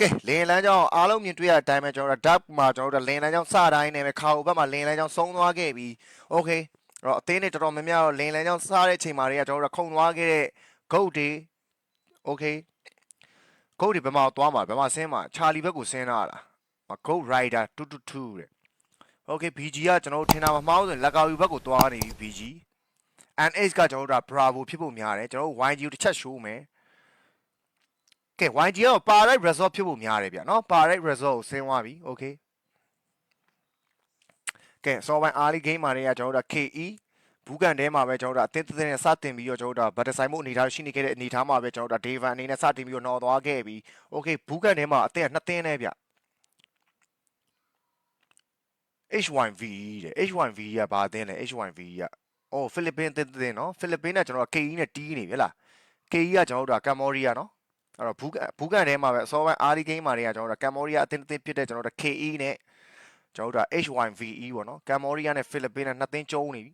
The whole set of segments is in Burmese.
ကဲလင်းလန်းကြောင်းအားလုံးမြင်တွေ့ရတဲ့အတိုင်းပဲကျွန်တော်တို့ dark မှာကျွန်တော်တို့လင်းလန်းကြောင်းစတိုင်းနဲ့ပဲခါဟိုဘက်မှာလင်းလန်းကြောင်းဆုံးသွားခဲ့ပြီ okay အဲ့တော့အသေးနဲ့တော်တော်များများတော့လင်းလန်းကြောင်းစားတဲ့အချိန်မှာတွေကကျွန်တော်တို့ခုံသွားခဲ့တဲ့ goat တွေ okay goat တွေဘယ်မှာသွားမှာဘယ်မှာဆင်းမှာချာလီဘက်ကိုဆင်းလာတာ goat rider 222တဲ့ okay BG ကကျွန်တော်တို့ထင်တာမမှားဘူးဆိုရင်လက်ကာဝီဘက်ကိုသွားနေပြီ BG and H ကကျွန်တော်တို့က bravo ဖြစ်ဖို့များတယ်ကျွန်တော်တို့ YG ကိုတစ်ချက် show မယ် ကဲ YG က parade result ဖြစ်ဖို့များတယ်ဗျာနော် parade result ကိုဆင်းသွားပြီ okay ကဲစောပိုင်း early game မှာတွေကကျွန်တော်တို့က KE ဘူးကန်ထဲမှာပဲကျွန်တော်တို့အသင်းသင်းနဲ့စတင်ပြီးတော့ကျွန်တော်တို့ဗတ်တဆိုင်မှုအနေထားရှိနေခဲ့တဲ့အနေထားမှာပဲကျွန်တော်တို့ဒေဗန်အနေနဲ့စတင်ပြီးတော့နော်သွားခဲ့ပြီ okay ဘူးကန်ထဲမှာအသင်းကနှစ်သင်းနဲ့ဗျ H1V တဲ့ H1V ကဘာအသင်းလဲ H1V ကအော်ဖိလစ်ပင်းအသင်းသင်းနော်ဖိလစ်ပင်းကကျွန်တော်တို့ KE နဲ့တီးနေပြီဟဲ့လား KE ကကျွန်တော်တို့ကကမ်ဘောဒီးယားနော် အဲ့တော့ဘူးကန်ဘူးကန်ထဲမှာပဲအစောပိုင်း early game မှာတွေကကျွန်တော်တို့ကမ်ဘောဒီးယားအသင်းသင်းဖြစ်တဲ့ကျွန်တော်တို့ KE နဲ့ကျွန်တော်တို့က H1VE ပေါ့နော်ကမ်ဘောဒီးယားနဲ့ဖိလစ်ပင်းနဲ့နှစ်သင်းကျုံးနေပြီ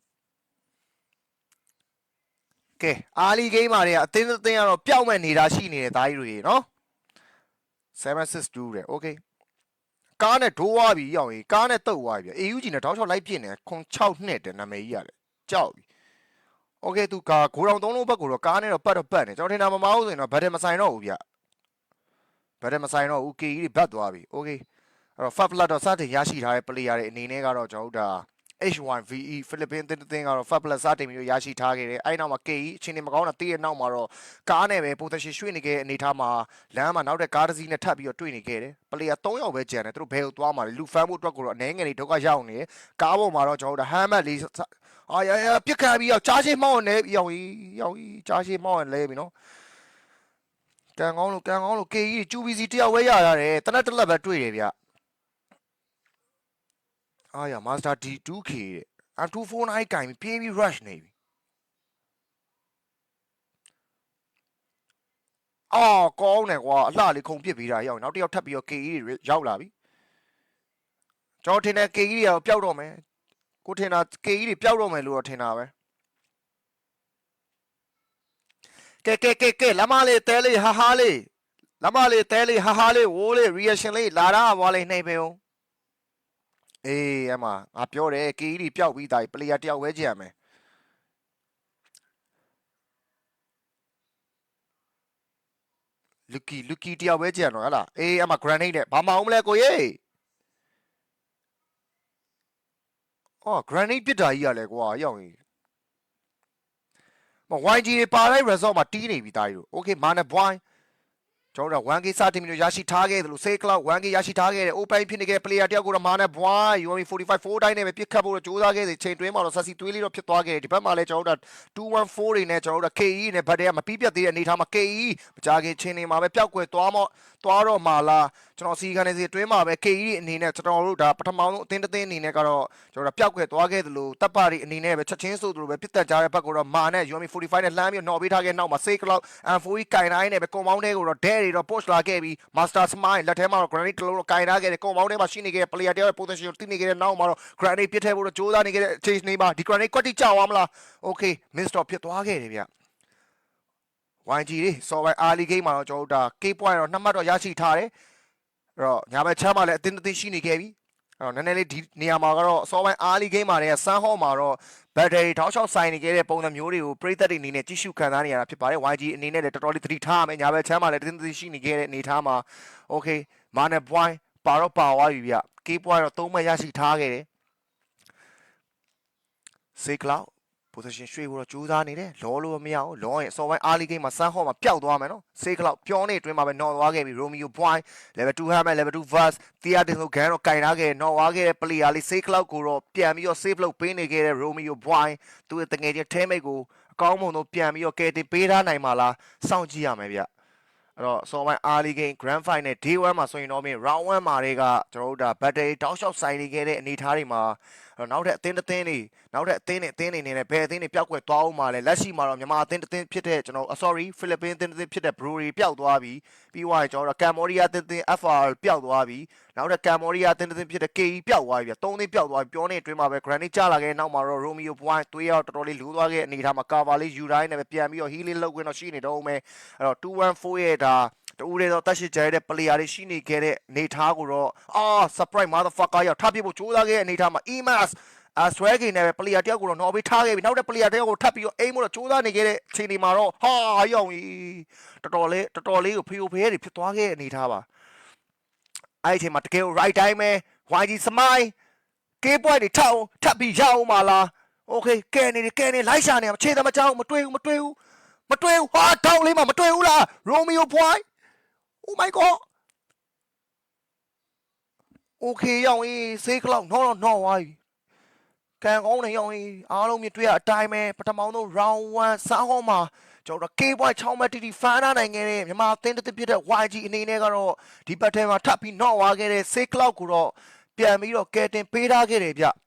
ကဲ early game မှာတွေကအသင်းသင်းကတော့ပျောက်မဲ့နေတာရှိနေတယ်ဒါကြီးတွေနော်762တဲ့ okay ကားနဲ့ဒိုးသွားပြီရောက်ရင်ကားနဲ့တုတ်သွားပြီ AUG နဲ့တောက်ချောက်လိုက်ပြစ်နေခွန်6နှစ်တဲ့နာမည်ကြီးရတယ်ကြောက်ပြီ Okay သူကာဂိုးတော်သုံးလုံးဘက်ကိုတော့ကားနဲ့တော့ပတ်တော့ပတ်နေကျွန်တော်ထင်တာမမဟုတ်ဆိုရင်တော့ဘတ်တယ်မဆိုင်တော့ဘူးဗျဘတ်တယ်မဆိုင်တော့ဘူး KE တွေဘတ်သွားပြီ Okay အဲ့တော့ Fab Blood တော့စတင်ရရှိထားတဲ့ player တွေအနေနဲ့ကတော့ကျွန်တော်တို့ဒါ H1VE ဖိလစ်ပင်းတင်းတင်းကတော့ Fab Blood စတင်ပြီးတော့ရရှိထားခဲ့တယ်အဲ့နောက်မှာ KE အချိန်နေမကောင်းတာတည့်ရဲ့နောက်မှာတော့ကားနဲ့ပဲ position ရွှေ့နေခဲ့တဲ့အနေထားမှာလမ်းမှာနောက်တဲ့ကားတစ်စီးနဲ့ထပ်ပြီးတော့တွေ့နေခဲ့တယ် player 3ယောက်ပဲကျန်တယ်သူတို့ဘယ်ကိုသွားမှာလဲလူဖမ်းဖို့အတွက်ကိုတော့အနေငယ်တွေဒုက္ခရောက်နေတယ်ကားပေါ်မှာတော့ကျွန်တော်တို့ hammer လေး အာရရပြစ်ခံပြီးတော့ကြားရှိမောင်းနေပြီရောက်ကြီးရောက်ကြီးကြားရှိမောင်းနေလဲပြီနော်ကန်ကောင်းလို့ကန်ကောင်းလို့ကေကြီးကျူဘီစီတယောက်ပဲရရတယ်တနက်တစ်လက်ပဲတွေ့တယ်ဗျအာရမာစတာ D2K တဲ့အ249 ကင်ပြီးပြေးပြီး rush နေပြီအော်ကောင်းတယ်ကွာအလှလေးခုံပစ်ပြီးတာရောက်နောက်တစ်ယောက်ထပ်ပြီးတော့ KE တွေရောက်လာပြီကျွန်တော်ထင်တယ် KE တွေကတော့ပျောက်တော့မယ် ကိုထင်တာကေကြီးတွေပျောက်တော့မယ်လို့တော့ထင်တာပဲကဲကဲကဲကဲလမလေးတဲလေးဟာဟာလေးလမလေးတဲလေးဟာဟာလေးဝိုးလေး reaction လေးလာတာဘွားလေးနှိပ်ပေအောင်အေးအမငါပြောတယ်ကေကြီးတွေပျောက်ပြီးသား player တယောက်ပဲကြည့်ရမယ်လူကီလူကီတယောက်ပဲကြည့်ရတော့ဟဟလားအေးအမ granite နဲ့ဘာမအောင်မလဲကိုရေး အော် granite ပစ်တာကြီးရလဲကွာရောက်ရင်မ YG တွေပါလိုက် resort မှာတီးနေပြီသားကြီးတို့ okay မာနဘွိုင်းကျွန်တော်တို့ 1k စတင်ပြီးတော့ရရှိထားခဲ့တယ်လို့ say cloud 1k ရရှိထားခဲ့တယ် open ဖြစ်နေခဲ့ player တယောက်ကိုတော့မာနဘွိုင်း UMP 45 4တိုင်းနဲ့ပဲပြစ်ခတ်ဖို့တော့ကြိုးစားခဲ့တယ်ချိန်တွင်းမှာတော့ဆက်စီသွေးလေးတော့ဖြစ်သွားခဲ့တယ်ဒီဘက်မှာလည်းကျွန်တော်တို့214တွေနဲ့ကျွန်တော်တို့ KE နဲ့ဗတ်တွေကမပြီးပြတ်သေးတဲ့အနေထားမှာ KE မကြခင်ချင်းနေမှာပဲပျောက်ကွယ်သွားမော့ သွားတော့မှာလားကျွန်တော်စီခံနေစီတွင်းမှာပဲ KE အနေနဲ့ကျွန်တော်တို့ဒါပထမဆုံးအသင်းတစ်သင်းအနေနဲ့ကတော့ကျွန်တော်တို့ပျောက်ကွယ်သွားခဲ့သလိုတပ်ပါတွေအနေနဲ့ပဲချက်ချင်းဆိုသလိုပဲပြစ်တက်ကြတဲ့ဘက်ကတော့မာနဲ့ UMP 45နဲ့လှမ်းပြီးတော့နှော်ပေးထားခဲ့နောက်မှာ Say Cloud M4 ကင်တိုင်းနဲ့ပဲကွန်ပေါင်းထဲကိုတော့ Dare တွေတော့ push လာခဲ့ပြီး Master Smile လက်ထဲမှာတော့ Granite တစ်လုံးတော့ကင်ထားခဲ့တယ်ကွန်ပေါင်းထဲမှာရှိနေခဲ့တဲ့ player တယောက်ရဲ့ position ကိုသိနေခဲ့တဲ့နောက်မှာတော့ Granite ပြစ်ထည့်ဖို့တော့ကြိုးစားနေခဲ့တဲ့ chase နေပါဒီ Granite ကွက်တိကြောက်သွားမလား Okay miss တော့ဖြစ်သွားခဲ့တယ်ဗျ YG တွေ software early game မှာတော့ကျွန်တော်တို့ဒါ K point တော့နှစ်မှတ်တော့ရရှိထားတယ်အဲ့တော့ညာဘက်ချမ်းမှာလည်းအတင်းအတင်းရှိနေခဲ့ပြီအဲ့တော့နည်းနည်းလေးဒီနေရာမှာကတော့ software early game မှာလည်းဆန်းဟော့မှာတော့ battery ထောက်ချောက်ဆိုင်နေခဲ့တဲ့ပုံစံမျိုးတွေကိုပရိသတ်တွေအနေနဲ့ကြည့်ရှုခံစားနေရတာဖြစ်ပါတယ် YG အနေနဲ့လည်းတော်တော်လေးသတိထားရမယ်ညာဘက်ချမ်းမှာလည်းတင်းတင်းရှိနေခဲ့တဲ့အနေထားမှာ okay မာနယ် point ပါတော့ပါသွားပြီဗျ K point တော့သုံးမှတ်ရရှိထားခဲ့တယ် Say Cloud position ရွှေ့ဖို့တော့ကြိုးစားနေတယ်လောလို့မရအောင်လောရင်အစောပိုင်း early game မှာစမ်းဟော့မှာပျောက်သွားမယ်နော် Say Cloud ပြောနေအတွင်းမှာပဲနော်သွားခဲ့ပြီ Romeo Point level 2 hammer level 2 verse တရားတင်လို့ဂန်တော့ကင်ထားခဲ့နော်သွားခဲ့တဲ့ player လေး Say Cloud ကိုတော့ပြန်ပြီးတော့ save လုပ်ပေးနေခဲ့တဲ့ Romeo Point သူ့ရဲ့တငယ်ချင်း team mate ကိုအကောင်းမွန်ဆုံးပြန်ပြီးတော့ကယ်တင်ပေးထားနိုင်မှာလားစောင့်ကြည့်ရမယ်ဗျအဲ့တော့စောပိုင်း early game grand final day 1မှာဆိုရင်တော့မင်း round 1မှာတွေကကျွန်တော်တို့ဒါ battery တောက်လျှောက်ဆိုင်နေခဲ့တဲ့အနေအထားတွေမှာအဲ့ တော့နောက်ထပ်အသင်းတစ်သင်းတွေနောက်ထပ်အသင်းတွေအသင်းတွေနေနဲ့ဘယ်အသင်းတွေပျောက်ကွယ်သွားအောင်မှာလဲလက်ရှိမှာတော့မြန်မာအသင်းတစ်သင်းဖြစ်တဲ့ကျွန်တော် sorry ဖိလစ်ပင်းအသင်းတစ်သင်းဖြစ်တဲ့ brewery ပျောက်သွားပြီပြီးသွားရင်ကျွန်တော်တို့ကမ်ဘောဒီးယားအသင်းသင်း FR ပျောက်သွားပြီနောက်ထပ်ကမ်ဘောဒီးယားအသင်းတစ်သင်းဖြစ်တဲ့ KE ပျောက်သွားပြီဗျသုံးသင်းပျောက်သွားပြီပြောနေအတွင်းမှာပဲ granite ကျလာခဲ့တဲ့နောက်မှာတော့ Romeo Point သွေးရောက်တော်တော်လေးလူသွားခဲ့တဲ့အနေအထားမှာ cover လေးယူတိုင်းနဲ့ပဲပြန်ပြီးတော့ heal လေးလုပ်ခွင့်တော့ရှိနေတော့မယ်အဲ့တော့214ရဲ့ဒါ တူးတဲ့တော့တက်ရှိကြရတဲ့ player တွေရှိနေခဲ့တဲ့အနေထားကိုတော့အာ surprise motherfucker ရောက်ထားပြဖို့ကြိုးစားခဲ့တဲ့အနေထားမှာ EMS အဆွဲကင်နဲ့ပဲ player တယောက်ကိုတော့နော်ပေးထားခဲ့ပြီနောက်တဲ့ player တယောက်ကိုထပ်ပြီးတော့အိမ်မို့တော့ကြိုးစားနေခဲ့တဲ့အချိန်ဒီမှာတော့ဟာရောင်ကြီးတော်တော်လေးတော်တော်လေးကိုဖေယိုဖေရဲတွေဖြစ်သွားခဲ့တဲ့အနေထားပါအဲ့ဒီအချိန်မှာတကယ် right time ပဲ YG smile K point တွေထအောင်ထပ်ပြီးရအောင်ပါလား okay ကဲနေတယ်ကဲနေလိုက်ရှာနေမှာခြေသမချောင်းမတွေ့ဘူးမတွေ့ဘူးမတွေ့ဘူးဟာတောင်းလေးမှာမတွေ့ဘူးလား Romeo point Oh my god. Okay ရောင်အေးဈေးကလောက်နှောင်းတော့နှောင်းသွားပြီ။ကံကောင်းနေရောင်အေးအားလုံးမြင်တွေ့ရအတိုင်းပဲပထမဆုံး round 1စားဟောမှာကျွန်တော် K.6 မဲ့တီတီဖန်နာနိုင်ငံရဲ့မြန်မာအသင်းတစ်သစ်ဖြစ်တဲ့ YG အနေနဲ့ကတော့ဒီဘက်ထဲမှာထပ်ပြီးနှောက်သွားခဲ့တဲ့6 cloud ကိုတော့ပြန်ပြီးတော့ကယ်တင်ပေးထားခဲ့တယ်ဗျ။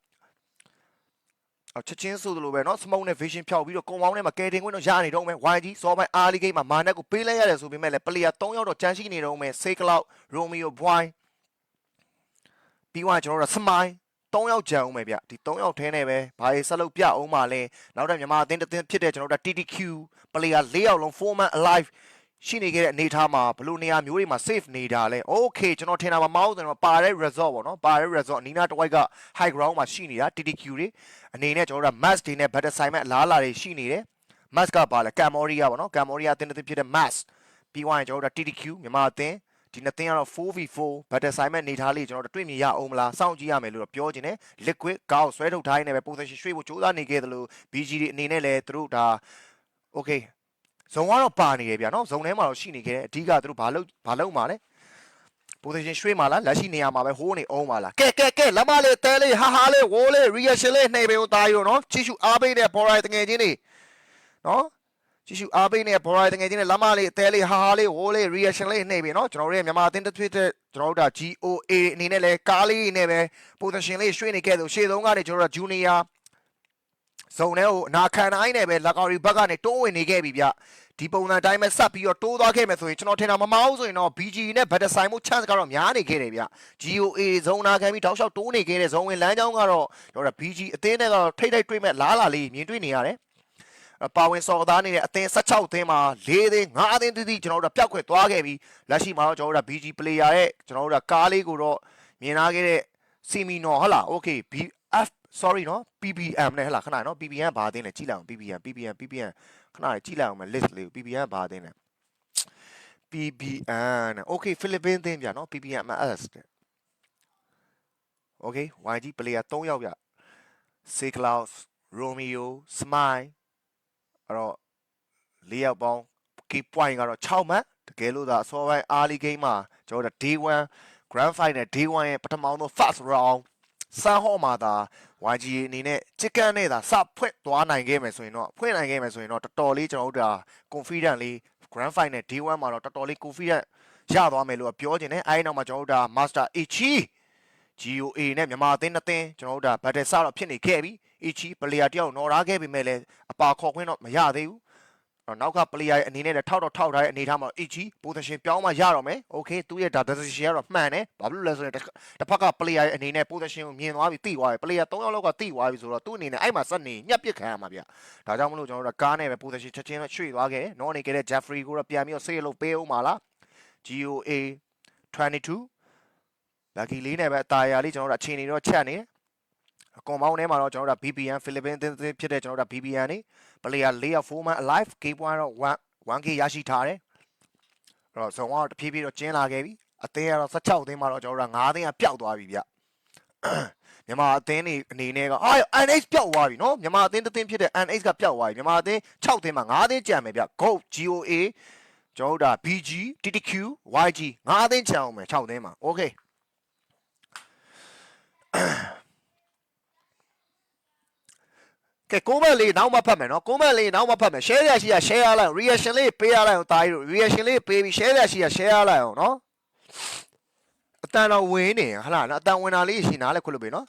အချက်ချင်းဆိုသလိုပဲเนาะ smoke နဲ့ vision ဖြောက်ပြီးတော့ကုံပေါင်းထဲမှာကဲတင်ခွင့်တော့ရနေတော့မယ် YG စောပိုင်း early game မှာမာနက်ကိုပေးလိုက်ရတယ်ဆိုပေမဲ့လည်း player 3ယောက်တော့ချန်ရှိနေတော့မယ် Say Cloud Romeo Boy ပြီးွားကျွန်တော်တို့ Smile 3ယောက်ကြံအောင်မယ်ဗျဒီ3ယောက်ထဲနဲ့ပဲဘာရေးဆက်လုပ်ပြအောင်ပါလဲနောက်တော့မြန်မာအသင်းတစ်သင်းဖြစ်တဲ့ကျွန်တော်တို့ TTQ player 4ယောက်လုံး foreman alive ရှိနေခဲ့တဲ့အနေအထားမှာဘလို့နေရာမျိုးတွေမှာ safe နေတာလဲ okay ကျွန်တော်ထင်တာမမောင်းတယ်တော့ပါတဲ့ resort ပေါ့နော်ပါတဲ့ resort အနီးနားတစ်ဝိုက်က high ground မှာရှိနေတာ TTQ တွေအနေနဲ့ကျွန်တော်တို့က mask တွေနဲ့ battle sign မဲ့အလားအလာတွေရှိနေတယ် mask ကပါလဲကမ်မောရီးယားပေါ့နော်ကမ်မောရီးယားအသင်းတစ်သင်းဖြစ်တဲ့ mask ပြီးွားရင်ကျွန်တော်တို့က TTQ မြန်မာအသင်းဒီနှစ်သင်းကတော့ 4v4 battle sign မဲ့နေထားလေးကျွန်တော်တို့တွေ့မြင်ရအောင်မလားစောင့်ကြည့်ရမယ်လို့တော့ပြောခြင်းနဲ့ liquid ကောက်ဆွဲထုတ်ထားရင်းနဲ့ပဲ position ရွှေ့ဖို့ကြိုးစားနေခဲ့တယ်လို့ BG တွေအနေနဲ့လည်းသူတို့ဒါ okay ဇုံကတော့ပါနေတယ်ဗျာနော်ဇုံထဲမှာတော့ရှိနေခဲ့တယ်အဓိကသူတို့ဘာလုပ်ဘာလုပ်မှာလဲ position ရွှေ့မှာလားလက်ရှိနေရာမှာပဲဟိုးနေအောင်ပါလားကဲကဲကဲလက်မလေးတဲလေးဟာဟာလေးဝိုးလေး reaction လေးနှိပ်ပေးဦးသားရောနော်ချီရှူအားပေးတဲ့ borai တငယ်ချင်းတွေနော်ချီရှူအားပေးတဲ့ borai တငယ်ချင်းတွေလက်မလေးတဲလေးဟာဟာလေးဝိုးလေး reaction လေးနှိပ်ပေးနော်ကျွန်တော်တို့ရဲ့မြန်မာအသင်းတစ်ဖြစ်တဲ့ကျွန်တော်တို့ဒါ GOA အနေနဲ့လဲကားလေးနဲ့ပဲ position လေးရွှေ့နေခဲ့သူရှေ့ဆုံးကနေကျွန်တော်တို့ junior ဇုံထဲကိုအနာခံတိုင်းနဲ့ပဲလက်ကော်ရီဘက်ကနေတိုးဝင်နေခဲ့ပြီဗျ ဒီပုံစံအတိုင်းပဲဆက်ပြီးတော့တိုးသွားခဲ့မယ်ဆိုရင်ကျွန်တော်ထင်တာမမအောင်ဆိုရင်တော့ BG နဲ့ better sign မှု chance ကတော့များနေခဲ့တယ်ဗျ GOA ဇုံနာခံပြီးတောက်လျှောက်တိုးနေခဲ့တဲ့ဇုံဝင်လမ်းကြောင်းကတော့ကျွန်တော် BG အသင်းနဲ့ကတော့ထိတ်ထိတ်တွေ့မဲ့လားလာလေးမြင်တွေ့နေရတယ်ပါဝင်စော်သားနေတဲ့အသင်း16အသင်းမှာ၄သင်း၅အသင်းတိတိကျွန်တော်တို့ပျောက်ခွက်သွားခဲ့ပြီးလက်ရှိမှာတော့ကျွန်တော်တို့ BG player ရဲ့ကျွန်တော်တို့ကားလေးကိုတော့မြင်လာခဲ့တဲ့ Simi နော်ဟုတ်လား Okay BF sorry နော် PBM နဲ့ဟလာခဏနော် PBM ဘာအသင်းလဲကြည့်လိုက်အောင် PBM PBM PBM ခဏလေးကြည့်လိုက်အောင်မယ် list လေးကို PBM ဘာအသင်းလဲ PBM နဲ့ Okay Philippine အသင်းဗျာနော် PBM MS တဲ့ Okay YG player 3ယောက်ဗျ C Cloud Romeo Smile အဲ့တော့၄ယောက်ပေါင်း key point ကတော့6မှတ်တကယ်လို့ဒါအစောပိုင်း early game မှာကျွန်တော်တို့ day 1 grand final day 1ရဲ့ပထမဆုံး first round စမ်းဟော့မှာဒါ YG အနေနဲ့ချစ်ကန်နဲ့ဒါစဖွင့်သွားနိုင်ခဲ့မယ်ဆိုရင်တော့ဖွင့်နိုင်ခဲ့မယ်ဆိုရင်တော့တော်တော်လေးကျွန်တော်တို့ဒါ confident လေး grand final day 1မှာတော့တော်တော်လေး confident ရသွားမယ်လို့ပြောချင်တယ်အဲဒီနောက်မှာကျွန်တော်တို့ဒါ master Ichi GOA နဲ့မြန်မာအသင်းနှစ်သင်းကျွန်တော်တို့ဒါ battle စတော့ဖြစ်နေခဲ့ပြီ Ichi player တယောက်နော်ထားခဲ့ပေမဲ့လည်းအပါခေါ်ခွင့်တော့မရသေးဘူး တော့နောက်က player ရဲ့အနေနဲ့လည်းထောက်တော့ထောက်ထားတဲ့အနေထားမှာ Ichi position ပြောင်းမှရတော့မယ် okay သူ့ရဲ့ဒါ decision ကတော့မှန်တယ်ဘာဖြစ်လို့လဲဆိုရင်တစ်ဖက်က player ရဲ့အနေနဲ့ position ကိုမြင်သွားပြီသိသွားပြီ player 3ယောက်လောက်ကသိသွားပြီဆိုတော့သူ့အနေနဲ့အဲ့မှာစက်နေညက်ပစ်ခံရမှာဗျဒါကြောင့်မလို့ကျွန်တော်တို့ကားနဲ့ပဲ position ချက်ချင်းရွှေ့သွားခဲ့တယ်နော်နေခဲ့တဲ့ Jeffrey ကိုတော့ပြန်ပြီးတော့ save လုပ်ပေးအောင်ပါလား GOA 22 lucky လေးနဲ့ပဲအตาရလေးကျွန်တော်တို့အချိန်နေတော့ချက်နေတယ် အကွန်ပေါင်းထဲမှာတော့ကျွန်တော်တို့ BBN Philippine အသင်းဖြစ်တဲ့ကျွန်တော်တို့ BBN နေ player 4ယောက်4 man alive game point တော့1 1k ရရှိထားတယ်အဲ့တော့ဇုံကတော့တဖြည်းဖြည်းတော့ကျင်းလာခဲ့ပြီအသင်းကတော့16အသင်းမှာတော့ကျွန်တော်တို့9သင်းကပျောက်သွားပြီဗျမြန်မာအသင်းနေအနေနဲ့ကအာ NH ပျောက်သွားပြီနော်မြန်မာအသင်းတစ်သင်းဖြစ်တဲ့ NH ကပျောက်သွားပြီမြန်မာအသင်း6သင်းမှာ9သင်းကြံမယ်ဗျ GO GOA ကျွန်တော်တို့ဒါ BG TTQ YG 9သင်းကြံအောင်မယ်6သင်းမှာ okay ကဲကိုမက်လေးနောက်မှဖတ်မယ်နော်ကိုမက်လေးနောက်မှဖတ်မယ် share ရရှိရ share ရလိုက်အောင် reaction လေးပေးရလိုက်အောင်တာကြီးတို့ reaction လေးပေးပြီး share ရရှိရ share ရလိုက်အောင်နော်အတန်တော့ဝင်နေဟလားနော်အတန်ဝင်တာလေးရှိနားလဲခွလို့ပြီနော်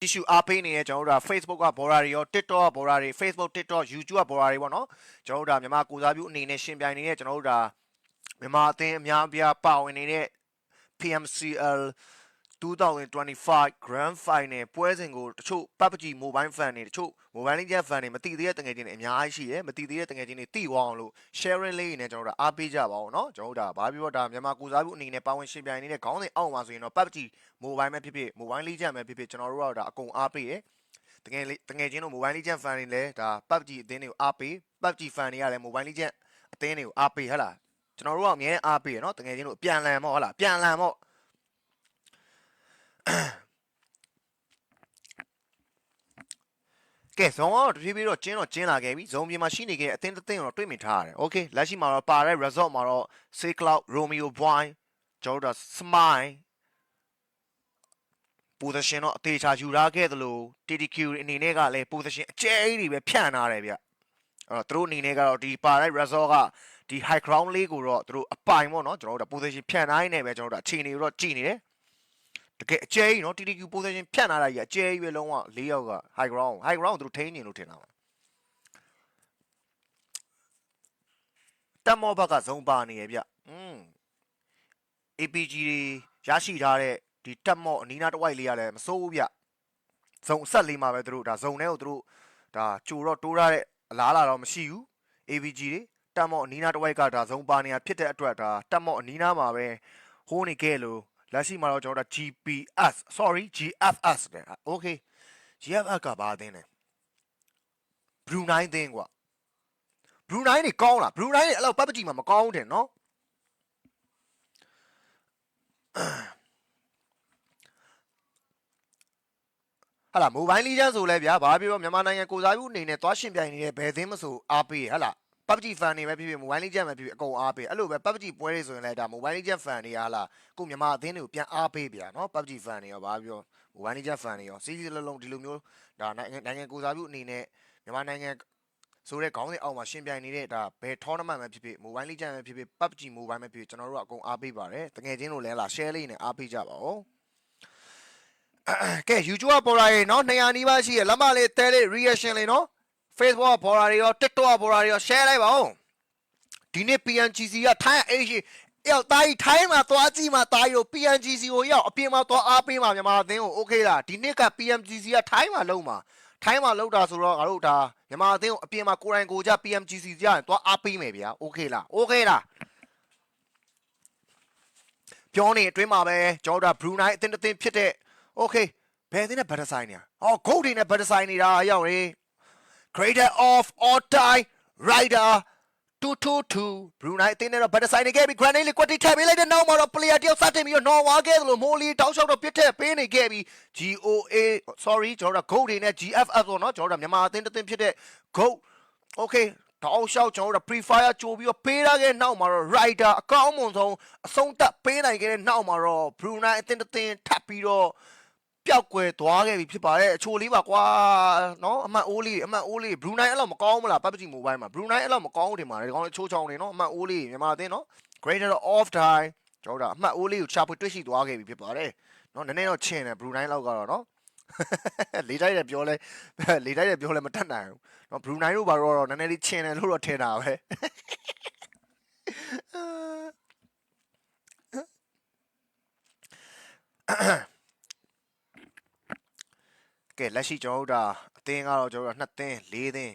တီရှူအားပေးနေတဲ့ကျွန်တော်တို့က Facebook ကဘော်ရာတွေရော TikTok ကဘော်ရာတွေ Facebook TikTok YouTube ကဘော်ရာတွေပေါ့နော်ကျွန်တော်တို့ဒါမြန်မာကိုစားပြုအနေနဲ့ရှင်ပြိုင်နေတဲ့ကျွန်တော်တို့ဒါမြန်မာအသင်းအများအပြားပါဝင်နေတဲ့ PMCL 2025 Grand Final ပွဲစဉ်ကိုတချို့ PUBG Mobile Fan တွေတချို့ Mobile Legends Fan တွေမသိသေးတဲ့တငယ်ချင်းတွေအများကြီးရှိတယ်မသိသေးတဲ့တငယ်ချင်းတွေသိသွားအောင်လို့ sharing လေးတွေနဲ့ကျွန်တော်တို့အားပေးကြပါဦးเนาะကျွန်တော်တို့ဒါဘာပြောဒါမြန်မာကိုစားပြုအနေနဲ့ပါဝင်ရှင်ပြိုင်နေတဲ့ခေါင်းစဉ်အောက်မှာဆိုရင်တော့ PUBG Mobile ပဲဖြစ်ဖြစ် Mobile Legends ပဲဖြစ်ဖြစ်ကျွန်တော်တို့ကတော့ဒါအကုန်အားပေးရတကယ်တကယ်ချင်းတို့ Mobile Legends Fan တွေလည်းဒါ PUBG အသင်းတွေကိုအားပေး PUBG Fan တွေကလည်း Mobile Legends အသင်းတွေကိုအားပေးဟဟလားကျွန်တော်တို့ကအမြဲတမ်းအားပေးရเนาะတကယ်ချင်းတို့ပြန်လန်မော့ဟဟလားပြန်လန်မော့ ကဲဇုံကတော့တဖြည်းဖြည်းတော့ကျင်းတော့ကျင်းလာခဲ့ပြီဇုံပြင်မှာရှိနေခဲ့တဲ့အသင်းတစ်သင်းကိုတော့တွေ့မြင်ထားရတယ်။ Okay လက်ရှိမှာတော့ပါတဲ့ result မှာတော့ C Cloud Romeo Boy ကျွန်တော်တို့ Smile position တော့အသေးချာယူထားခဲ့သလို TTQ အနေနဲ့ကလည်း position အကျဲကြီးတွေပဲဖြန့်ထားတယ်ဗျ။အဲ့တော့သူတို့အနေနဲ့ကတော့ဒီပါတဲ့ result ကဒီ high ground လေးကိုတော့သူတို့အပိုင်ပေါ့နော်ကျွန်တော်တို့ position ဖြန့်ထားနေပဲကျွန်တော်တို့အခြေအနေကိုတော့ကြည့်နေတယ်။ တကယ်အကျဲကြီးနော် TTQ position ဖြန့်ထားတာကြီးအကျဲကြီးပဲလုံးဝ၄ယောက်က high ground high ground ကိုသူတို့ထိန်းနေလို့ထင်တာပါတက်မောဘက်ကဇုံပါနေရဗျอืม APG တွေရရှိထားတဲ့ဒီတက်မောအနီးနားတစ်ဝိုက်လေးရတယ်မစိုးဘူးဗျဇုံဆက်လေးမှာပဲသူတို့ဒါဇုံထဲကိုသူတို့ဒါကြိုတော့တိုးထားတဲ့အလားလာတော့မရှိဘူး APG တွေတက်မောအနီးနားတစ်ဝိုက်ကဒါဇုံပါနေတာဖြစ်တဲ့အတွက်ဒါတက်မောအနီးနားမှာပဲဟိုးနေခဲ့လို့ လက်ရှိမှာတော့ကျွန်တော်တို့ GPS sorry GFS တဲ့ okay GFS ကဘာအသင်းလဲ Brunei အသင်းကွာ Brunei နေကောင်းလား Brunei နေအဲ့လောက်ပတ်ပကြည့်မှာမကောင်းဘူးတဲ့နော်ဟာလာမိုဘိုင်းလီဂျန်ဆိုလဲဗျာဘာပြောမြန်မာနိုင်ငံကိုစားပြုအနေနဲ့သွားရှင်ပြိုင်နေတဲ့ဘယ်သင်းမဆိုအားပေးရဟလာ PUBG fan တွေပဲဖြစ်ဖြစ် Mobile Legends ပဲဖြစ်ဖြစ်အကုန်အားပေးအဲ့လိုပဲ PUBG ပွဲတွေဆိုရင်လည်းဒါ Mobile Legends fan တွေဟာလာကိုမြန်မာအသင်းတွေကိုပြန်အားပေးဗျာနော် PUBG fan တွေရောဘာပြော Mobile Legends fan တွေရောစီးစီးလုံးလုံးဒီလိုမျိုးဒါနိုင်ငံနိုင်ငံကိုစားပြုအနေနဲ့မြန်မာနိုင်ငံဆိုတဲ့ခေါင်းစဉ်အောက်မှာရှင်ပြိုင်နေတဲ့ဒါဘယ် tournament ပဲဖြစ်ဖြစ် Mobile Legends ပဲဖြစ်ဖြစ် PUBG Mobile ပဲဖြစ်ဖြစ်ကျွန်တော်တို့ကအကုန်အားပေးပါတယ်တကယ်ချင်းလို့လဲလာ share လေးနဲ့အားပေးကြပါဦးကဲ YouTube ကပေါ်လာရေနော်200နီးပါးရှိရလက်မလေးတဲလေး reaction လေးနော် Facebook ကပေါ်လာတွေရော TikTok ကပေါ်လာတွေရော share လိုက်ပါဦးဒီနေ့ PNGC ကထိုင်းအေးရှိရောက်တားကြီးထိုင်းမှာသွားကြည့်မှာတားကြီးကို PNGC ကိုရောက်အပြင်မှာသွားအားပေးမှာမြန်မာအသင်းကို okay လားဒီနေ့က PNGC ကထိုင်းမှာလုံးမှာထိုင်းမှာလုံးတာဆိုတော့ငါတို့ဒါမြန်မာအသင်းကိုအပြင်မှာကိုယ်တိုင်ကိုယ်ကြ PMGC ကြရင်သွားအားပေးမယ်ဗျာ okay လား okay လားပြောနေအတွင်းမှာပဲကျွန်တော်တို့ Brunei အသင်းတစ်သင်းဖြစ်တဲ့ Okay ဘယ်အသင်းနဲ့ဘတ်တဆိုင်နေဟော gold တွေနဲ့ဘတ်တဆိုင်နေတာရောက်ရေ Creator of all time rider 222 Brunei အသင်းနဲ့တော့ဘတ်တဆိုင်နေခဲ့ပြီ granite လေးကွက်တီထည့်ပေးလိုက်တဲ့နောက်မှာတော့ player တယောက်စတင်ပြီးတော့နော်ဝါခဲ့သလိုမိုးလီတောက်လျှောက်တော့ပြစ်ထည့်ပေးနေခဲ့ပြီ GOA sorry ကျွန်တော်တို့ gold တွေနဲ့ GFF ဆိုတော့ကျွန်တော်တို့မြန်မာအသင်းတစ်သင်းဖြစ်တဲ့ gold Okay တောက်လျှောက်ကျွန်တော်တို့ pre-fire ကြိုးပြီးတော့ပေးရခဲ့နောက်မှာတော့ rider အကောင်းမွန်ဆုံးအဆုံးသတ်ပေးနိုင်ခဲ့တဲ့နောက်မှာတော့ Brunei အသင်းတစ်သင်းထပ်ပြီးတော့ ပျောက်ကွယ်သွားခဲ့ပြီဖြစ်ပါတယ်အချိုလေးပါကွာနော်အမှတ်အိုးလေးအမှတ်အိုးလေးဘရူနိုင်းအဲ့လောက်မကောင်းဘူးလား PUBG Mobile မှာဘရူနိုင်းအဲ့လောက်မကောင်းဘူးတင်ပါတယ်ဒီကောင်လေးချိုးချောင်းနေနော်အမှတ်အိုးလေးမြန်မာအသင်းနော် Greater of Time ကျွန်တော်တို့အမှတ်အိုးလေးကိုချပွေတွေ့ရှိသွားခဲ့ပြီဖြစ်ပါတယ်နော်နည်းနည်းတော့ချင်တယ်ဘရူနိုင်းလောက်ကတော့နော်လေးတိုက်တယ်ပြောလဲလေးတိုက်တယ်ပြောလဲမတတ်နိုင်ဘူးနော်ဘရူနိုင်းတို့ဘာလို့တော့နည်းနည်းလေးချင်တယ်လို့တော့ထင်တာပဲ ကဲလက်ရှိကျွန်တော်တို့ဒါအသင်းကတော့ကျွန်တော်တို့2သင်း4သင်း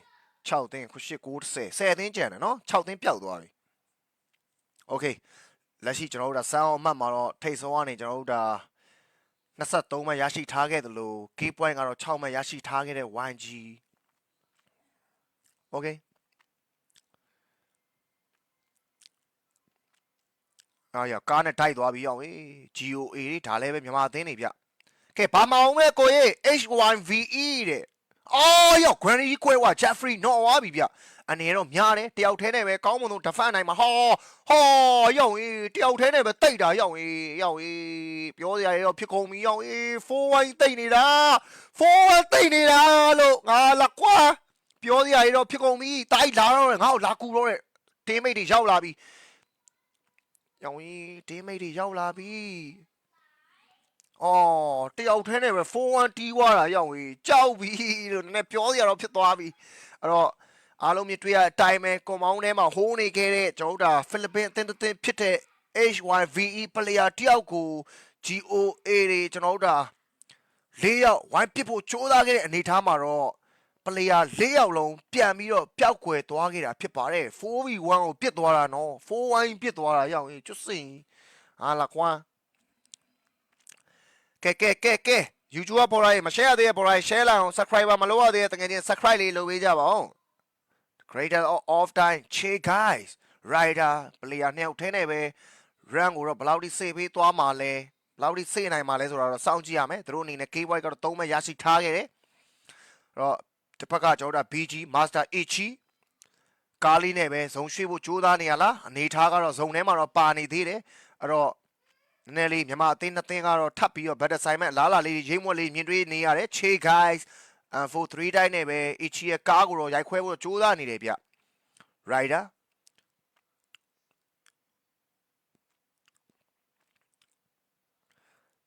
6သင်းခု8 9 10 10သင်းကျန်တယ်နော်6သင်းပျောက်သွားပြီโอเคလက်ရှိကျွန်တော်တို့ဒါဆန်းအောင်အမှတ်မှာတော့ထိတ်ဆုံးကနေကျွန်တော်တို့ဒါ23မှတ်ရရှိထားခဲ့တယ်လို့ key point ကတော့6မှတ်ရရှိထားခဲ့တဲ့ YG โอเคအားရကားနဲ့တိုက်သွားပြီအောင်ေး GOA တွေဒါလည်းပဲမြန်မာအသင်းတွေဗျ ကဲဘာမအောင်မဲကိုရေး H1VE တဲ့အော်ရောက် Granny ခွဲဝ Jeffrey နော်ဝါပြီဗျအနေတော့များတယ်တယောက်တည်းနဲ့ပဲကောင်းမွန်ဆုံး defend နိုင်မှာဟောဟောရောက်ေးတယောက်တည်းနဲ့ပဲတိတ်တာရောက်ေးရောက်ေးပြောစရာတွေတော့ဖြစ်ကုန်ပြီရောက်ေး4-1တိတ်နေတာ4-1တိတ်နေတာလို့ငါလာကွာပြောစရာတွေတော့ဖြစ်ကုန်ပြီတိုက်လာတော့ငါ့ကိုလာကူတော့တဲ့ teammate တွေရောက်လာပြီရောက်ေး teammate တွေရောက်လာပြီ အော်တယောက်တည်းနဲ့ပဲ4-1တီးွားတာရောက်ပြီကြောက်ပြီလို့နည်းနည်းပြောစရာတော့ဖြစ်သွားပြီအဲ့တော့အားလုံးမြင်တွေ့ရတဲ့အတိုင်းပဲကွန်မောင်းထဲမှာဟိုးနေခဲ့တဲ့ကျွန်တော်တို့ဒါဖိလစ်ပင်းအသင်းတစ်သင်းဖြစ်တဲ့ HYVE player တယောက်ကို GOA တွေကျွန်တော်တို့ဒါ၄ယောက်ဝိုင်းပစ်ဖို့ကြိုးစားခဲ့တဲ့အနေအထားမှာတော့ပလေယာ၄ယောက်လုံးပြန်ပြီးတော့ပျောက်ကွယ်သွားခဲ့တာဖြစ်ပါတယ် 4v1 ကိုပစ်သွားတာနော်4-1ပစ်သွားတာရောက်ရင်ကျွတ်စင်ဟာလာကွာ ကဲကဲကဲကဲ YouTube ကပေါ်လာရင်မ share ရသေးတဲ့ပေါ်လာရင် share လိုက်အောင် subscriber မလုပ်ရသေးတဲ့တကယ်ချင်း subscribe လေးလုပ်ပေးကြပါဦး Creator of off time che guys rider player နှစ်ယောက်ထဲနဲ့ပဲ run ကိုတော့ဘယ်လောက်ထိစေပေးသွားမှာလဲဘယ်လောက်ထိစေနိုင်မှာလဲဆိုတာတော့စောင့်ကြည့်ရမယ်သူတို့အနေနဲ့ K-Boy ကတော့သုံးမဲ့ရရှိထားခဲ့တယ်အဲ့တော့တစ်ဖက်ကကျွန်တော်တို့က BG Master Ichi ကားလေးနဲ့ပဲဇုံရွှေ့ဖို့ကြိုးစားနေရလားအနေထားကတော့ဇုံထဲမှာတော့ပါနေသေးတယ်အဲ့တော့ နည်းနည်းလေးမြန်မာအသင်းနှစ်သင်းကတော့ထပ်ပြီးတော့ better assignment လားလာလေးရိမ့်မွက်လေးမြင်တွေ့နေရတယ် che guys အ4 3တိုင်းနဲ့ပဲ Ichi ရဲ့ကားကိုတော့ရိုက်ခွဲဖို့ကြိုးစားနေတယ်ဗျ rider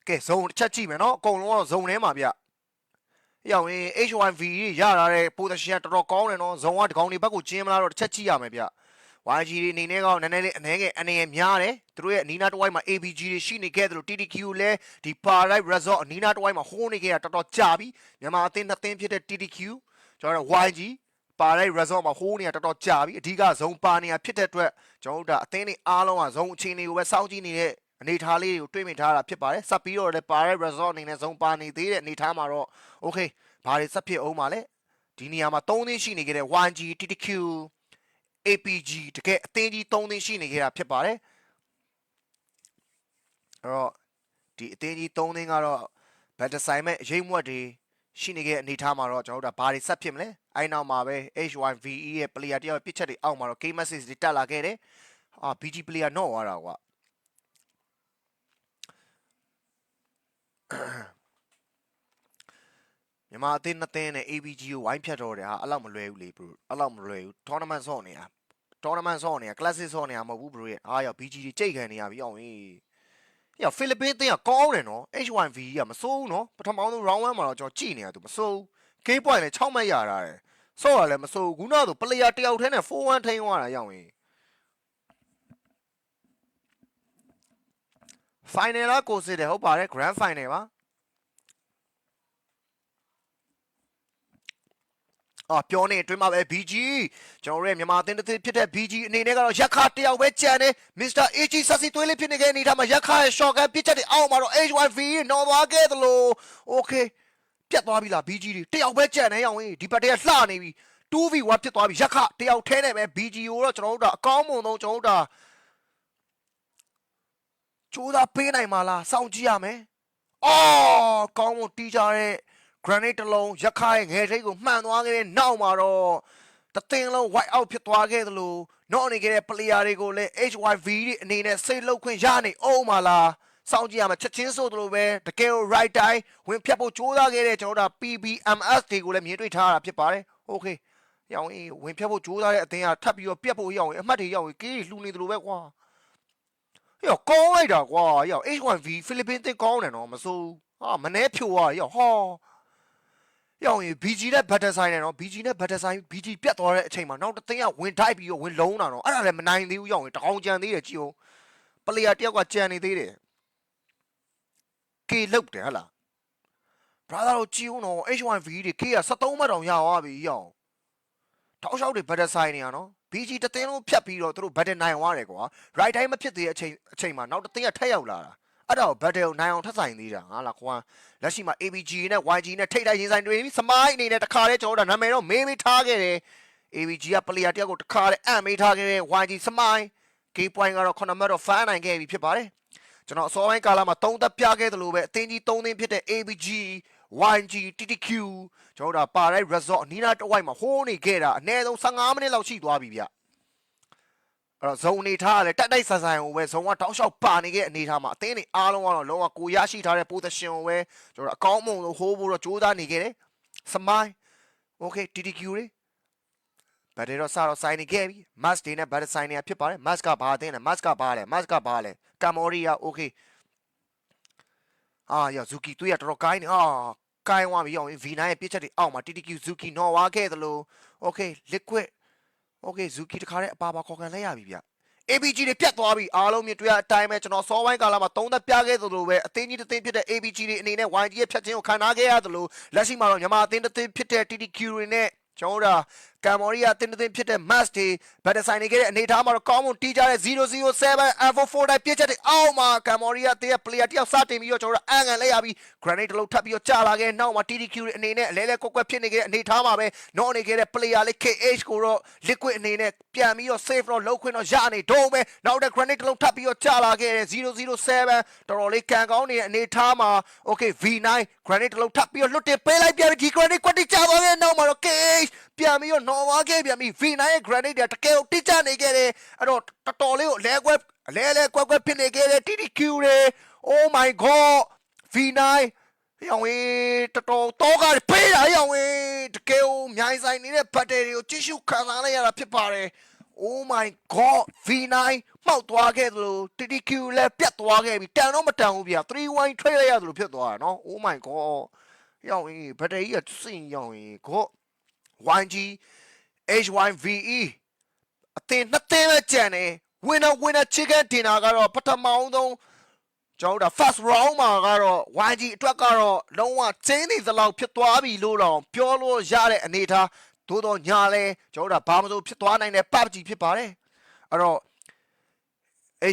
ကဲဇုံတစ်ချက်ကြည့်မယ်နော်အကုန်လုံးကတော့ဇုံထဲမှာဗျရောက်ရင် H1V ရလာတဲ့ position တော်တော်ကောင်းတယ်နော်ဇုံကတကောင်တွေဘက်ကိုကျင်းမလားတော့တစ်ချက်ကြည့်ရမယ်ဗျ YG တွေအနေနဲ့ကတော့နည်းနည်းလေးအနှဲငယ်အနေငယ်များတယ်သူတို့ရဲ့အနီးနားတစ်ဝိုက်မှာ ABG တွေရှိနေခဲ့တယ်လို့ TTQ လည်းဒီ Paradise Resort အနီးနားတစ်ဝိုက်မှာဟိုးနေခဲ့တာတော်တော်ကြာပြီမြန်မာအသင်းနှစ်သင်းဖြစ်တဲ့ TTQ ကျွန်တော်တို့ YG Paradise Resort မှာဟိုးနေတာတော်တော်ကြာပြီအဓိကဇုံပါနေတာဖြစ်တဲ့အတွက်ကျွန်တော်တို့ဒါအသင်းတွေအားလုံးကဇုံအခြေအနေကိုပဲစောင့်ကြည့်နေတဲ့အနေထားလေးတွေကိုတွေ့မြင်ထားတာဖြစ်ပါတယ်ဆက်ပြီးတော့လည်း Paradise Resort အနေနဲ့ဇုံပါနေသေးတဲ့အနေထားမှာတော့ Okay ဘာတွေဆက်ဖြစ်အောင်ပါလဲဒီနေရာမှာ၃သင်းရှိနေခဲ့တဲ့ YG TTQ APG တကယ်အသင်းကြီး၃သင်းရှိနေခဲ့တာဖြစ်ပါတယ်အဲ့တော့ဒီအသင်းကြီး၃သင်းကတော့ဘတ်တဆိုင်မဲ့ရိတ်မွက်တွေရှိနေခဲ့တဲ့အနေထားမှာတော့ကျွန်တော်တို့ကဘာတွေဆက်ဖြစ်မလဲအဲ့နောက်မှာပဲ H1VE ရဲ့ player တယောက်ပြစ်ချက်တွေအောက်မှာတော့ game message တွေတက်လာခဲ့တယ်အာ BG player တော့သွားတာကွာ မြန်မာအသင်းနှစ်သင်းနဲ့ ABG ကိုဝိုင်းဖြတ်တော့တယ်ဟာအဲ့လောက်မလွယ်ဘူးလေ bro အဲ့လောက်မလွယ်ဘူး tournament ဆော့နေတာ tournament ဆော့နေတာ classic ဆော့နေတာမဟုတ်ဘူး bro ရဲ့အားရောက် BG တွေကြိတ်ခံနေရပြီအောင်ဟေးရဖိလစ်ပင်းအသင်းကကောင်းတယ်နော် H1V ကမစိုးဘူးနော်ပထမဆုံး round 1မှာတော့ကျွန်တော်ကြည့်နေတာသူမစိုးဘူး K point လည်း6မှတ်ရတာတယ်ဆော့ရလည်းမစိုးဘူးခုနကဆို player တယောက်တည်းနဲ့4-1ထိန်းသွားတာရောက်ရင် final လားကိုစစ်တယ်ဟုတ်ပါတယ် grand final ပါ အာပြောနေအတွင်းမှာပဲ BG ကျွန်တော်တို့ရဲ့မြန်မာအသင်းတစ်သင်းဖြစ်တဲ့ BG အနေနဲ့ကတော့ရက်ခါတယောက်ပဲကြံတယ် Mr. AG ဆက်စီသွေးလေးဖြစ်နေခဲ့အနေထားမှာရက်ခါရဲ့ shotgun ပစ်ချက်တွေအောက်မှာတော့ H1V နော်သွားခဲ့သလို okay ပြတ်သွားပြီလား BG တွေတယောက်ပဲကြံနေအောင်ဒီဘက်တည်းကလှနေပြီ 2v1 ဖြစ်သွားပြီရက်ခတယောက်ထဲနဲ့ပဲ BG ကိုတော့ကျွန်တော်တို့ဒါအကောင်းမွန်ဆုံးကျွန်တော်တို့ဒါကြိုးစားပေးနိုင်မှာလားစောင့်ကြည့်ရမယ်အော်ကောင်းမွန်တီးကြတဲ့ granite တစ်လုံးရက်ခါရဲ့ငယ်ထိတ်ကိုမှန်သွားခဲ့တဲ့နောက်မှာတော့တသင်းလုံး white out ဖြစ်သွားခဲ့သလိုနောက်အနေခဲ့တဲ့ player တွေကိုလည်း HYV တွေအနေနဲ့စိတ်လှုပ်ခွင့်ရနေအောင်ပါလားစောင့်ကြည့်ရမှာချက်ချင်းဆိုသလိုပဲတကယ် right time ဝင်ဖြတ်ဖို့ကြိုးစားခဲ့တဲ့ကျွန်တော်တို့ PBMS တွေကိုလည်းမြင်တွေ့ထားတာဖြစ်ပါတယ် okay ရောင်ရင်ဝင်ဖြတ်ဖို့ကြိုးစားတဲ့အသင်းကထပ်ပြီးတော့ပြတ်ဖို့ရောင်ရင်အမှတ်တွေရောင်ရင်ကေးလှူနေသလိုပဲကွာရောကောင်းလိုက်တာကွာရော H1V ဖိလစ်ပင်းတင်ကောင်းတယ်နော်မစိုးဟာမနှဲဖြိုသွားရောဟော ရောင်ရင် BG နဲ့ battle sign နဲ့နော် BG နဲ့ battle sign BG ပြတ်သွားတဲ့အချိန်မှာနောက်တစ်သင်းကဝင်တိုက်ပြီးတော့ဝင်လုံးတာနော်အဲ့ဒါလည်းမနိုင်သေးဘူးရောင်ရင်တကောင်ကြံသေးတယ်ကြည့်အောင်ပလေယာတယောက်ကကြံနေသေးတယ်ကေလုတ်တယ်ဟဟလား brother တို့ကြည့်ဦးနော် H1V တွေ K က73မှတ်တောင်ရသွားပြီရောင်တောက်လျှောက်တွေ battle sign နေရနော် BG တသင်းလုံးဖြတ်ပြီးတော့သူတို့ battle နိုင်သွားတယ်ကွာ right time မဖြစ်သေးတဲ့အချိန်အချိန်မှာနောက်တစ်သင်းကထက်ရောက်လာတာ အဲ့ဒါကို battle နိုင်အောင်ထပ်ဆိုင်သေးတာဟာလားခွာလက်ရှိမှာ ABG နဲ့ YG နဲ့ထိတ်တိုက်ရင်ဆိုင်တွေ့ပြီစမိုင်းအနေနဲ့တခါတည်းကျွန်တော်တို့နာမည်တော့မေးမေးထားခဲ့တယ် ABG က player တယောက်ကိုတခါတည်းအံ့မေးထားခဲ့တယ် YG စမိုင်း K point ကတော့9မှတ်တော့ fan နိုင်ခဲ့ပြီဖြစ်ပါတယ်ကျွန်တော်အစောပိုင်းကာလမှာ3သက်ပြခဲ့သလိုပဲအသင်းကြီး3သင်းဖြစ်တဲ့ ABG YG TTQ ကျွန်တော်တို့ပါရိုက် resort အနီးနားတစ်ဝိုက်မှာဟိုးနေခဲ့တာအနည်းဆုံး15မိနစ်လောက်ရှိသွားပြီဗျ အဲ့တော့ဇုံအနေထားကလည်းတက်တိုက်ဆန်ဆန်ကိုပဲဇုံကတောက်လျှောက်ပါနေခဲ့အနေထားမှာအသင်းတွေအားလုံးကတော့လုံးဝကိုရရှိထားတဲ့ position ကိုပဲကျွန်တော်တို့အကောင်းမွန်ဆုံးဟိုးဖို့တော့ကြိုးစားနေခဲ့တယ်စမိုင်း okay TTQ တွေဘတ်တွေတော့စတော့ဆိုင်နေခဲ့ပြီ mask တွေနဲ့ဘတ်ဆိုင်နေဖြစ်ပါတယ် mask ကဘာအသင်းလဲ mask ကဘာလဲ mask ကဘာလဲကမ်မောရီးယား okay အာရဇူကီတွေ့ရတော်တော်ကိုင်းနေအာကိုင်းသွားပြီအောင် V9 ရဲ့ပြစ်ချက်တွေအောက်မှာ TTQ ဇူကီနော်ဝါခဲ့သလို okay liquid okay ဇူကီတခါတည်းအပါပါခေါ်ခံလဲရပြီဗျ ABG တွေပြတ်သွားပြီအားလုံးမြင်တွေ့ရအတိုင်းပဲကျွန်တော်စောပိုင်းကာလမှာသုံးသက်ပြခဲ့သလိုပဲအသင်းကြီးတစ်သင်းဖြစ်တဲ့ ABG တွေအနေနဲ့ YG ရဲ့ဖြတ်ချင်းကိုခံထားခဲ့ရသလိုလက်ရှိမှာတော့မြန်မာအသင်းတစ်သင်းဖြစ်တဲ့ TTQ တွေနဲ့ကျွန်တော်တို့ ကမ်မော်ရီးယားအသင်းတစ်သင်းဖြစ်တဲ့ Mass တွေဘတ်တဆိုင်နေခဲ့တဲ့အနေအထားမှာတော့ကောင်းမွန်တီးကြတဲ့007 F4 တိုင်းပြည့်ချက်တွေအောက်မှာကမ်မော်ရီးယားတဲ့ player တယောက်စတင်ပြီးတော့ကျွန်တော်တို့အန်ကန်လဲရပြီး grenade တစ်လုံးထပ်ပြီးတော့ကြာလာခဲ့နောက်မှာ TTQ တွေအနေနဲ့အလဲလဲကွက်ကွက်ဖြစ်နေခဲ့တဲ့အနေအထားမှာပဲနော်နေခဲ့တဲ့ player လေး KH ကိုတော့ liquid အနေနဲ့ပြန်ပြီးတော့ save တော့လောက်ခွင့်တော့ရနေတော့ပဲနောက်တဲ့ grenade တစ်လုံးထပ်ပြီးတော့ကြာလာခဲ့တဲ့007တော်တော်လေးကန်ကောင်းနေတဲ့အနေအထားမှာ okay V9 grenade တစ်လုံးထပ်ပြီးတော့လွတ်တင်ပေးလိုက်ပြန်ပြီးဒီ grenade ကွက်တိကြာသွားခဲ့နောက်မှာတော့ KH ပြန်ပြီးတော့နော်ဝါခဲ့ပြန်ပြီး V9 ရဲ့ grenade တွေတကယ်ကိုတိကျနေခဲ့တယ်အဲ့တော့တော်တော်လေးကိုအလဲကွက်အလဲလဲကွက်ကွက်ဖြစ်နေခဲ့တဲ့ TTQ တွေ oh my god V9 ရောင်ဝေးတော်တော်တော့ကပေးတာရောင်ဝေးတကယ်ကိုမြိုင်ဆိုင်နေတဲ့ဘတ်တယ်တွေကိုကြည့်ရှုခံစားလိုက်ရတာဖြစ်ပါတယ် Oh my god V9 မှောက်သွားခဲ့သလို TTQ လည်းပြတ်သွားခဲ့ပြီတန်တော့မတန်ဘူးဗျာ3-1 trade လိုက်ရသလိုဖြစ်သွားတာနော် Oh my god ရောင်ဝေးဘတ်တယ်ကြီးကစင်ရောင်ဝေးကို YG HYVE အသင်းနှစ်သင်းပဲကြံတယ် winner winner chicken dinner ကတော့ပထမအောင်ဆုံးကျွန်တော်တို့ first round မှာကတော့ YG အတွက်ကတော့လုံးဝချင်းနေသလောက်ဖြစ်သွားပြီလို့တော့ပြောလို့ရတဲ့အနေအထားသို့တော့ညာလဲကျွန်တော်တို့ဘာမှမစိုးဖြစ်သွားနိုင်တဲ့ PUBG ဖြစ်ပါတယ်အဲ့တော့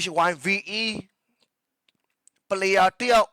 HYVE player တယောက်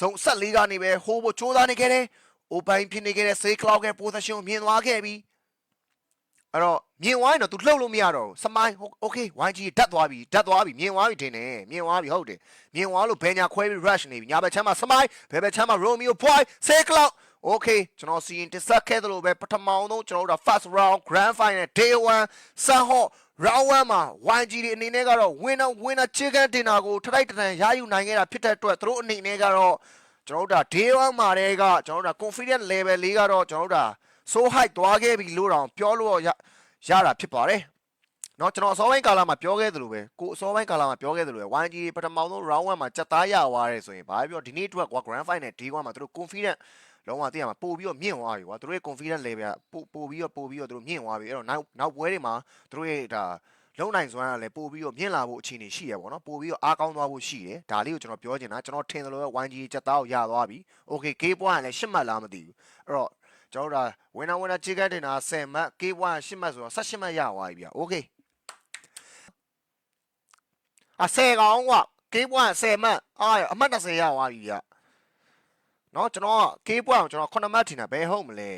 စုံဆက်လေးကနေပဲဟိုးဖို့စ조사နေခဲ့တယ်။ open ဖြစ်နေခဲ့တဲ့ Say Cloud ရဲ့ position ကိုမြင်သွားခဲ့ပြီ။အဲ့တော့မြင်သွားရင်တော့ तू လှုပ်လို့မရတော့ဘူး။စမိုင်း okay YG ဓာတ်သွားပြီဓာတ်သွားပြီမြင်သွားပြီထင်တယ်မြင်သွားပြီဟုတ်တယ်မြင်သွားလို့ဘယ်ညာခွဲပြီး rush နေပြီညာဘက်ချမ်းမှာစမိုင်းဘယ်ဘက်ချမ်းမှာ Romeo Boy Say Cloud okay ကျွန်တော်စီရင်တစ်ဆက်ခဲ့သလိုပဲပထမအောင်ဆုံးကျွန်တော်တို့ first round grand final day 1ဆန်ဟော့ round 1မှာ YG တွေအနေနဲ့ကတော့ winner winner chicken dinner ကိုထိုက်တန်ရယူနိုင်ခဲ့တာဖြစ်တဲ့အတွက်သူတို့အနေနဲ့ကတော့ ကျွန်တော်တို့ဒါ day 1မှာတည်းကကျွန်တော်တို့ဒါ confidence level လေးကတော့ကျွန်တော်တို့ဒါ so high သွားခဲ့ပြီလို့တောင်ပြောလို့ရရတာဖြစ်ပါတယ်เนาะကျွန်တော်အစောပိုင်းကာလမှာပြောခဲ့သလိုပဲကိုအစောပိုင်းကာလမှာပြောခဲ့သလိုပဲ YG တွေပထမဆုံး round 1မှာစက်သားရသွားတယ်ဆိုရင်ဘာပဲပြောဒီနေ့အတွက်ကွာ grand final day 1မှာသူတို့ confidence လုံးဝသိရမှာပို့ပြီးတော့မြင့်သွားပြီကွာသူတို့ရဲ့ confidence level ကပို့ပို့ပြီးတော့ပို့ပြီးတော့သူတို့မြင့်သွားပြီအဲ့တော့နောက်နောက်ပွဲတွေမှာသူတို့ရဲ့ဒါ လုံနိုင်စွမ်းကလည်းပို့ပြီးတော့မြင့်လာဖို့အခြေအနေရှိရပေါ့နော်ပို့ပြီးတော့အားကောင်းသွားဖို့ရှိတယ်ဒါလေးကိုကျွန်တော်ပြောချင်တာကျွန်တော်ထင်တယ်လို့ပဲ YG စက်သားကိုရသွားပြီ okay K point ကလည်း8မှတ်လားမသိဘူးအဲ့တော့ကျွန်တော်တို့ဒါ winner winner chicken dinner 10မှတ် K point 8မှတ်ဆိုတော့18မှတ်ရသွားပြီဗျ okay အ10ကောင်ကွာ K point 10မှတ်အာအမှတ်20ရသွားပြီဗျเนาะကျွန်တော်က K point ကိုကျွန်တော်9မှတ်ထင်တာဘယ်ဟုတ်မလဲ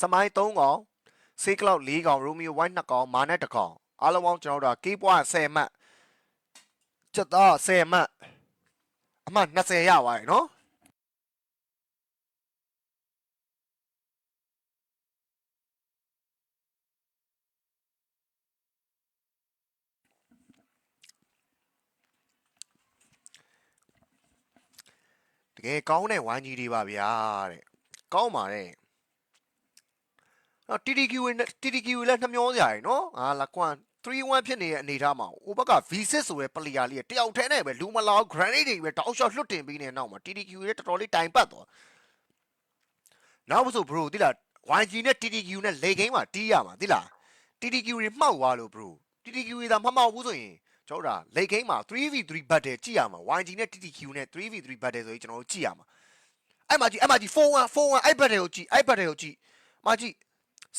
စမိုင်း3ကောင်စေးကလောက်4ကောင် Romeo White 2ကောင်မာနဲ့1ကောင် အားလုံးပေါင်းကျွန်တော်တို့က key point 10မှတ်ချက်သား10မှတ်အမှတ်20ရပါတယ်နော်တကယ်ကောင်းတဲ့ဝိုင်းကြီးတွေပါဗျာတဲ့ကောင်းပါတယ်နော် TTQ နဲ့ TTQ လည်းနှမျောစရာရယ်နော်အာလာကွမ် 3-1ဖြစ်နေတဲ့အနေထားမှာဟိုဘက်က V6 ဆိုတဲ့ player လေးကတယောက်တည်းနဲ့ပဲလူမလောက် grenade တွေပဲတောက်လျှောက်လွတ်တင်ပြီးနေတဲ့နောက်မှာ TTQ ရဲ့တော်တော်လေးတိုင်ပတ်သွားနောက်မဆို bro တိလား YG နဲ့ TTQ နဲ့လေကိန်းမှာတီးရမှာတိလား TTQ တွေမှောက်သွားလို့ bro TTQ တွေသာမမှောက်ဘူးဆိုရင်ကျွန်တော်တို့လေကိန်းမှာ 3v3 battle ကြည့်ရမှာ YG နဲ့ TTQ နဲ့ 3v3 battle ဆိုရင်ကျွန်တော်တို့ကြည့်ရမှာအဲ့မှာကြည့်အဲ့မှာကြည့်4-1 4-1အဲ့ battle ကိုကြည့်အဲ့ battle ကိုကြည့်မှာကြည့်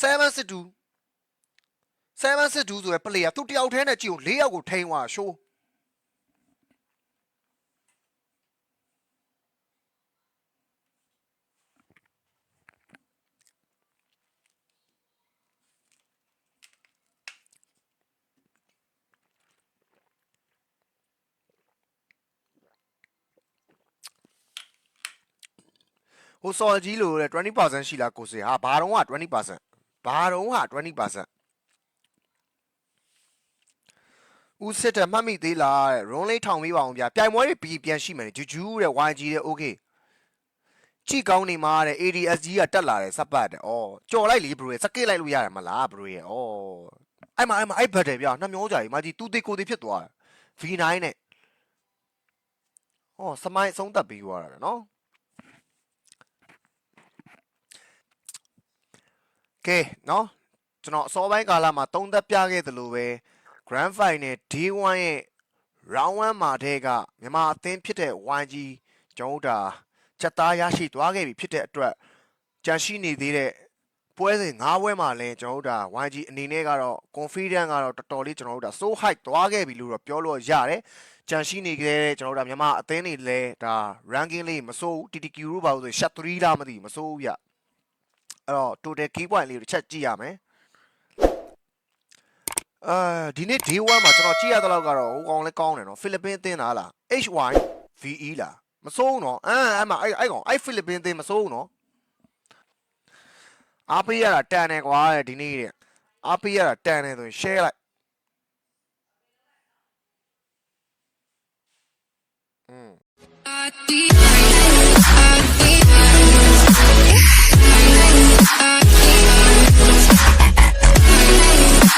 7-2 7-2ဆိုရယ် player သူတယောက်တည်းနဲ့ကြည့်အောင်၄ယောက်ကိုထိန်းသွားရှိုးဟိုစော်ကြီးလို့တဲ့20%ရှိလားကိုစေဟာဘာတော့က20%ဘာတော့ဟာ20% ဦးစစ်တယ်မှတ်မိသေးလားတဲ့ run လေးထောင်ပေးပါအောင်ဗျာပြိုင်ပွဲတွေပြီးပြန်ရှိမယ်ဂျူဂျူးတဲ့ YG တဲ့ okay ကြည့်ကောင်းနေမှာတဲ့ ADSG ကတက်လာတယ်စပတ်တဲ့ဩကြော်လိုက်လေ bro ရဲ့စကစ်လိုက်လို့ရတယ်မလား bro ရဲ့ဩအဲ့မှာအဲ့မှာအဲ့ဘတ်တယ်ဗျာနှမျောကြကြီးမာကြီးတူသေးကိုသေးဖြစ်သွားတယ် V9 နဲ့ဩစမိုင်းအဆုံးသက်ပြီးသွားတာပဲနော်ကဲနော်ကျွန်တော်အစောပိုင်းကာလမှာသုံးသက်ပြခဲ့သလိုပဲ Grand Final Day 1ရဲ့ Round 1မှာတည်းကမြန်မာအသင်းဖြစ်တဲ့ YG ကျွန်တော်တို့ဒါချက်သားရရှိသွားခဲ့ပြီဖြစ်တဲ့အတွက်ကြန့်ရှိနေသေးတဲ့ပွဲစဉ်၅ပွဲမှာလည်းကျွန်တော်တို့ဒါ YG အနေနဲ့ကတော့ confident ကတော့တော်တော်လေးကျွန်တော်တို့ဒါ so high သွားခဲ့ပြီလို့တော့ပြောလို့ရတယ်ကြန့်ရှိနေခဲ့တဲ့ကျွန်တော်တို့ဒါမြန်မာအသင်းတွေလည်းဒါ ranking လေးမစိုးဘူး TTQ လို့ပါလို့ဆိုရင် shot 3လားမသိဘူးမစိုးဘူးဗျအဲ့တော့ total key point လေးကိုတစ်ချက်ကြည့်ရမယ် အာဒီနေ့ day 1မှာကျွန်တော်ကြည့်ရတဲ့လောက်ကတော့ဟိုကောင်လည်းကောင်းတယ်နော်ဖိလစ်ပင်းအသင်းလားလား HY VE လားမစိုးဘူးနော်အမ်အဲ့မှာအဲ့အဲ့ကောင်အဲ့ဖိလစ်ပင်းအသင်းမစိုးဘူးနော်အားပေးရတာတန်တယ်ကွာဒီနေ့တဲ့အားပေးရတာတန်တယ်ဆိုရင် share လိုက်อืม I